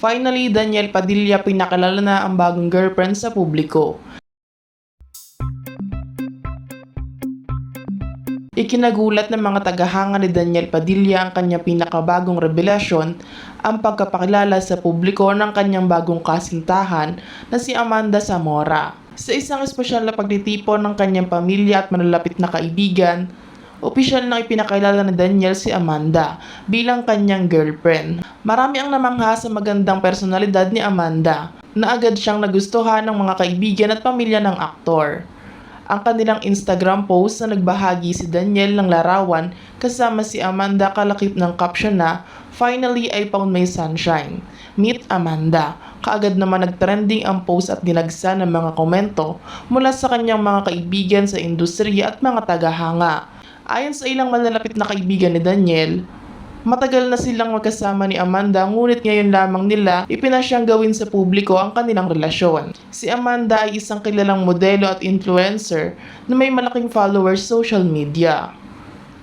Finally, Daniel Padilla pinakilala na ang bagong girlfriend sa publiko. Ikinagulat ng mga tagahanga ni Daniel Padilla ang kanyang pinakabagong revelasyon, ang pagkapakilala sa publiko ng kanyang bagong kasintahan na si Amanda Zamora. Sa isang espesyal na pagtitipon ng kanyang pamilya at malalapit na kaibigan, opisyal na ipinakilala ni Daniel si Amanda bilang kanyang girlfriend. Marami ang namangha sa magandang personalidad ni Amanda na agad siyang nagustuhan ng mga kaibigan at pamilya ng aktor ang kanilang Instagram post na nagbahagi si Daniel ng larawan kasama si Amanda kalakip ng caption na Finally I found my sunshine. Meet Amanda. Kaagad naman nagtrending ang post at dinagsa ng mga komento mula sa kanyang mga kaibigan sa industriya at mga tagahanga. Ayon sa ilang malalapit na kaibigan ni Daniel, Matagal na silang magkasama ni Amanda ngunit ngayon lamang nila ipinasyang gawin sa publiko ang kanilang relasyon. Si Amanda ay isang kilalang modelo at influencer na may malaking followers social media.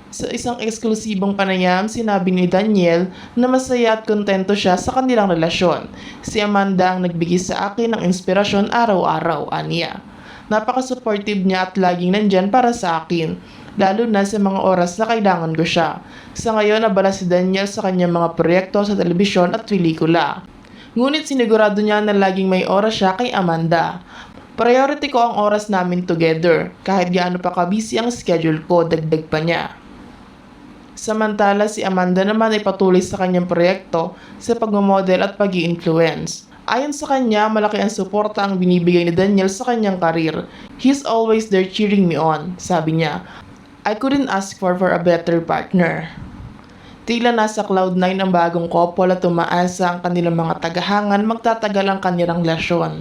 Sa isang eksklusibong panayam, sinabi ni Daniel na masaya at kontento siya sa kanilang relasyon. Si Amanda ang nagbigay sa akin ng inspirasyon araw-araw, aniya. Napaka-supportive niya at laging nandyan para sa akin, lalo na sa mga oras na kailangan ko siya. Sa ngayon, nabala si Daniel sa kanyang mga proyekto sa telebisyon at pelikula. Ngunit sinigurado niya na laging may oras siya kay Amanda. Priority ko ang oras namin together, kahit gaano pa kabisi ang schedule ko, dagdag pa niya. Samantala si Amanda naman ay patuloy sa kanyang proyekto sa pagmamodel at pag influence Ayon sa kanya, malaki ang suporta ang binibigay ni Daniel sa kanyang karir. He's always there cheering me on, sabi niya. I couldn't ask for for a better partner. Tila nasa Cloud9 ang bagong couple at umaasa ang kanilang mga tagahangan magtatagal ang kanilang relasyon.